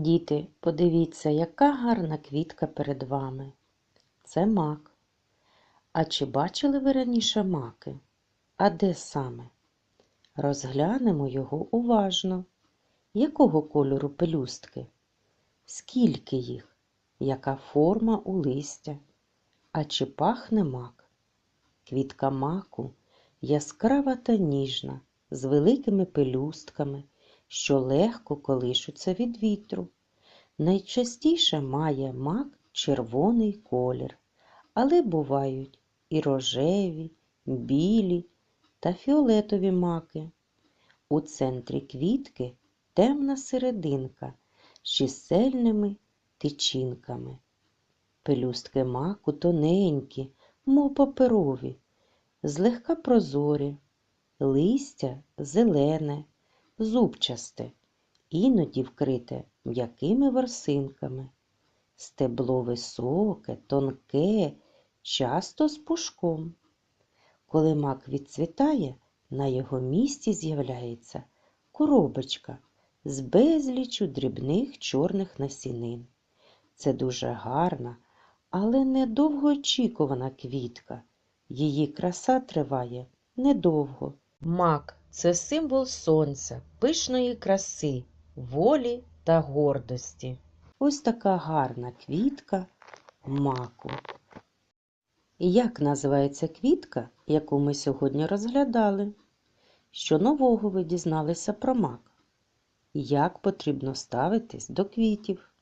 Діти, подивіться, яка гарна квітка перед вами. Це мак. А чи бачили ви раніше маки? А де саме? Розглянемо його уважно. Якого кольору пелюстки? Скільки їх? Яка форма у листя? А чи пахне мак? Квітка маку яскрава та ніжна, з великими пелюстками, що легко колишуться від вітру. Найчастіше має мак червоний колір, але бувають і рожеві, білі та фіолетові маки. У центрі квітки темна серединка з чисельними тичинками. Пелюстки маку тоненькі, мов паперові, злегка прозорі, листя зелене, зубчасте, іноді вкрите м'якими ворсинками. Стебло високе, тонке, часто з пушком. Коли мак відцвітає, на його місці з'являється коробочка з безлічу дрібних чорних насінин. Це дуже гарна, але недовгоочікувана квітка. Її краса триває недовго. Мак це символ сонця, пишної краси, волі та гордості. Ось така гарна квітка маку. Як називається квітка, яку ми сьогодні розглядали? Що нового ви дізналися про мак? Як потрібно ставитись до квітів?